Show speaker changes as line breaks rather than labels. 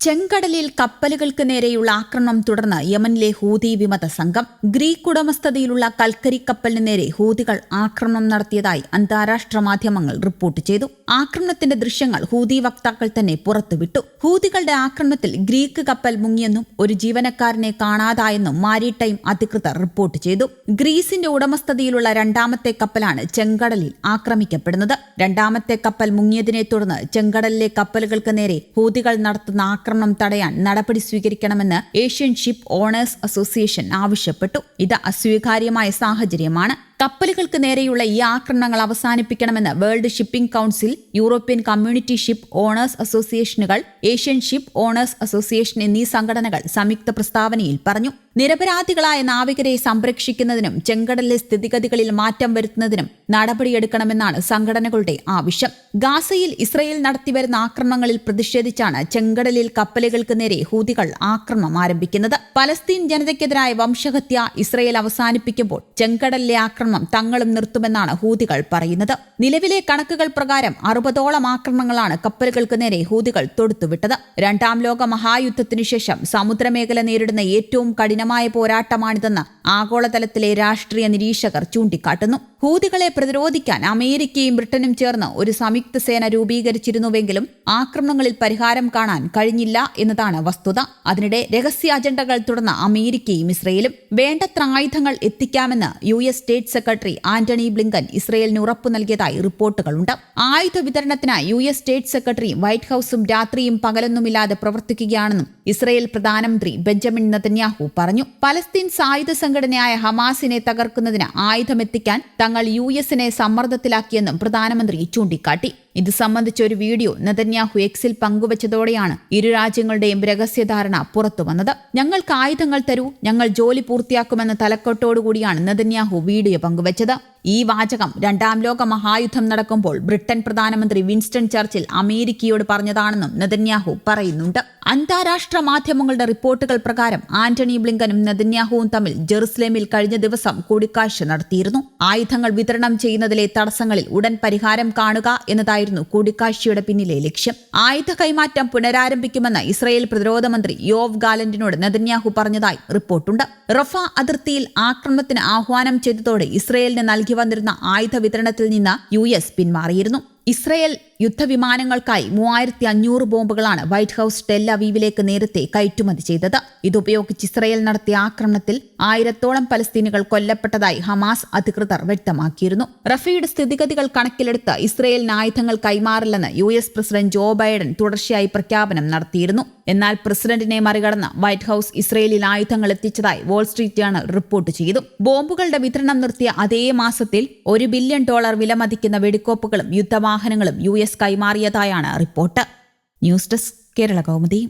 ചെങ്കടലിൽ കപ്പലുകൾക്ക് നേരെയുള്ള ആക്രമണം തുടർന്ന് യമനിലെ ഹൂതി വിമത സംഘം ഗ്രീക്ക് ഉടമസ്ഥതയിലുള്ള കൽക്കരി കപ്പലിന് നേരെ ഹൂതികൾ ആക്രമണം നടത്തിയതായി അന്താരാഷ്ട്ര മാധ്യമങ്ങൾ റിപ്പോർട്ട് ചെയ്തു. ആക്രമണത്തിന്റെ ദൃശ്യങ്ങൾ ഹൂതി വക്താക്കൾ തന്നെ പുറത്തുവിട്ടു. ഹൂതികളുടെ ആക്രമണത്തിൽ ഗ്രീക്ക് കപ്പൽ മുങ്ങിയെന്നും ഒരു ജീവനക്കാരനെ കാണാതായെന്നും മാരിടൈം അധികൃതർ റിപ്പോർട്ട് ചെയ്തു. ഗ്രീസിന്റെ ഉടമസ്ഥതയിലുള്ള രണ്ടാമത്തെ കപ്പലാണ് ചെങ്കടലിൽ ആക്രമിക്കപ്പെടുന്നത്. രണ്ടാമത്തെ കപ്പൽ മുങ്ങിയതിനെ തുടർന്ന് ചെങ്കടലിലെ കപ്പലുകൾക്ക് നേരെ ഹൂതികൾ നടത്തുന്ന ആക്രമണം തടയാൻ നടപടി സ്വീകരിക്കണമെന്ന് ഏഷ്യൻ ഷിപ്പ് ഓണേഴ്സ് അസോസിയേഷൻ ആവശ്യപ്പെട്ടു. ഇത് അസ്വീകാര്യമായ സാഹചര്യമാണ്. കപ്പലുകൾക്ക് നേരെയുള്ള ഈ ആക്രമണങ്ങൾ അവസാനിപ്പിക്കണമെന്ന് world shipping council European community ship owners അസോസിയേഷനുകൾ ഏഷ്യൻ ഷിപ്പ് ഓണേഴ്സ് അസോസിയേഷൻ എന്നീ സംഘടനകൾ സംയുക്ത പ്രസ്താവനയിൽ പറഞ്ഞു. നിരപരാധികളായ നാവികരെ സംരക്ഷിക്കുന്നതിനും ചെങ്കടലിലെ സ്ഥിതിഗതികളിൽ മാറ്റം വരുത്തുന്നതിനും നടപടിയെടുക്കണമെന്നാണ് സംഘടനകളുടെ ആവശ്യം. ഗാസയിൽ ഇസ്രയേൽ നടത്തിവരുന്ന ആക്രമണങ്ങളിൽ പ്രതിഷേധിച്ചാണ് ചെങ്കടലിൽ കപ്പലുകൾക്ക് നേരെ ഹൂതികൾ ആക്രമണം ആരംഭിക്കുന്നത്. പലസ്തീൻ ജനതയ്ക്കെതിരായ വംശഹത്യ ഇസ്രയേൽ അവസാനിപ്പിക്കുമ്പോൾ ചെങ്കടലിലെ ആക്രമണം തങ്ങളും നിർത്തുമെന്നാണ് ഹൂതികൾ പറയുന്നത്. നിലവിലെ കണക്കുകൾ പ്രകാരം അറുപതോളം ആക്രമണങ്ങളാണ് കപ്പലുകൾക്ക് നേരെ ഹൂതികൾ തൊടുത്തുവിട്ടത്. രണ്ടാം ലോക മഹായുദ്ധത്തിനു ശേഷം സമുദ്രമേഖല നേരിടുന്ന ഏറ്റവും കഠിനമായ പോരാട്ടമാണിതെന്ന് ആഗോളതലത്തിലെ രാഷ്ട്രീയ നിരീക്ഷകർ ചൂണ്ടിക്കാട്ടുന്നു. ഹൂതികളെ പ്രതിരോധിക്കാൻ അമേരിക്കയും ബ്രിട്ടനും ചേർന്ന് ഒരു സംയുക്ത സേന രൂപീകരിച്ചിരുന്നുവെങ്കിലും ആക്രമണങ്ങളിൽ പരിഹാരം കാണാൻ കഴിഞ്ഞില്ല എന്നതാണ് വസ്തുത. അതിനിടെ രഹസ്യ അജണ്ടകൾ തുടർന്ന് അമേരിക്കയും ഇസ്രയേലും വേണ്ടത്ര ആയുധങ്ങൾ എത്തിക്കാമെന്ന് U S state secretary Antony Blinken ഇസ്രയേലിന് ഉറപ്പു നൽകിയതായി റിപ്പോർട്ടുകളുണ്ട്. ആയുധ വിതരണത്തിനായി U S state secretary White ഹൌസും രാത്രിയും പകലൊന്നുമില്ലാതെ പ്രവർത്തിക്കുകയാണെന്നും ഇസ്രയേൽ പ്രധാനമന്ത്രി ബെഞ്ചമിൻ നതന്യാഹു പറഞ്ഞു. പലസ്തീൻ സായുധ സംഘടനയായ ഹമാസിനെ തകർക്കുന്നതിന് ആയുധമെത്തിക്കാൻ തങ്ങൾ യു എസിനെ സമ്മർദ്ദത്തിലാക്കിയെന്നും പ്രധാനമന്ത്രി ചൂണ്ടിക്കാട്ടി. ഇത് സംബന്ധിച്ച ഒരു വീഡിയോ നെതന്യാഹു എക്സിൽ പങ്കുവച്ചതോടെയാണ് ഇരു രാജ്യങ്ങളുടെയും രഹസ്യധാരണ പുറത്തുവന്നത് ഞങ്ങൾക്ക് ആയുധങ്ങൾ തരൂ ഞങ്ങൾ ജോലി പൂർത്തിയാക്കുമെന്ന തലക്കെട്ടോടുകൂടിയാണ് നെതന്യാഹു വീഡിയോ പങ്കുവച്ചത്. ഈ വാചകം രണ്ടാം ലോക മഹായുദ്ധം നടക്കുമ്പോൾ ബ്രിട്ടൻ പ്രധാനമന്ത്രി വിൻസ്റ്റൺ ചർച്ചിൽ അമേരിക്കയോട് പറഞ്ഞതാണെന്നും നെതന്യാഹു പറയുന്നുണ്ട്. അന്താരാഷ്ട്ര മാധ്യമങ്ങളുടെ റിപ്പോർട്ടുകൾ പ്രകാരം ആന്റണി ബ്ലിങ്കനും നെതന്യാഹുവും തമ്മിൽ ജെറുസലേമിൽ കഴിഞ്ഞ ദിവസം കൂടിക്കാഴ്ച നടത്തിയിരുന്നു. ആയുധങ്ങൾ വിതരണം ചെയ്യുന്നതിലെ തടസ്സങ്ങളിൽ ഉടൻ പരിഹാരം കാണുക എന്നതായിരുന്നു കൂടിക്കാഴ്ചയുടെ പിന്നിലെ ലക്ഷ്യം. ആയുധ കൈമാറ്റം പുനരാരംഭിക്കുമെന്ന് ഇസ്രയേൽ പ്രതിരോധ മന്ത്രി യോവ് ഗാലന്റിനോട് നെതന്യാഹു പറഞ്ഞതായി റിപ്പോർട്ടുണ്ട്. റഫ അതിർത്തിയിൽ ആക്രമണത്തിന് ആഹ്വാനം ചെയ്തതോടെ ഇസ്രയേലിന് നൽകി വന്നിരുന്ന ആയുധ വിതരണത്തിൽ നിന്ന് യു എസ് പിന്മാറിയിരുന്നു. ഇസ്രയേൽ യുദ്ധവിമാനങ്ങൾക്കായി മൂവായിരത്തി അഞ്ഞൂറ് ബോംബുകളാണ് വൈറ്റ് ഹൌസ് ടെൽ അവീവിലേക്ക് നേരത്തെ കയറ്റുമതി ചെയ്തത്. ഇതുപയോഗിച്ച് ഇസ്രയേൽ നടത്തിയ ആക്രമണത്തിൽ ആയിരത്തോളം പലസ്തീനുകൾ കൊല്ലപ്പെട്ടതായി ഹമാസ് അധികൃതർ വ്യക്തമാക്കിയിരുന്നു. റഫയുടെ സ്ഥിതിഗതികൾ കണക്കിലെടുത്ത് ഇസ്രയേലിന് ആയുധങ്ങൾ കൈമാറില്ലെന്ന് യു പ്രസിഡന്റ് ജോ ബൈഡൻ തുടർച്ചയായി പ്രഖ്യാപനം നടത്തിയിരുന്നു. എന്നാൽ പ്രസിഡന്റിനെ മറികടന്ന് വൈറ്റ് ഹൌസ് ഇസ്രയേലിൽ ആയുധങ്ങൾ എത്തിച്ചതായി വാൾ സ്ട്രീറ്റ് ജേണൽ റിപ്പോർട്ട് ചെയ്തു ബോംബുകളുടെ വിതരണം നിർത്തിയ അതേ മാസത്തിൽ ഒരു ബില്യൺ ഡോളർ വിലമതിക്കുന്ന വെടിക്കോപ്പുകളും യുദ്ധവാഹനങ്ങളും U S കൈമാറിയതായാണ് report. News desk Kerala Kaumudi.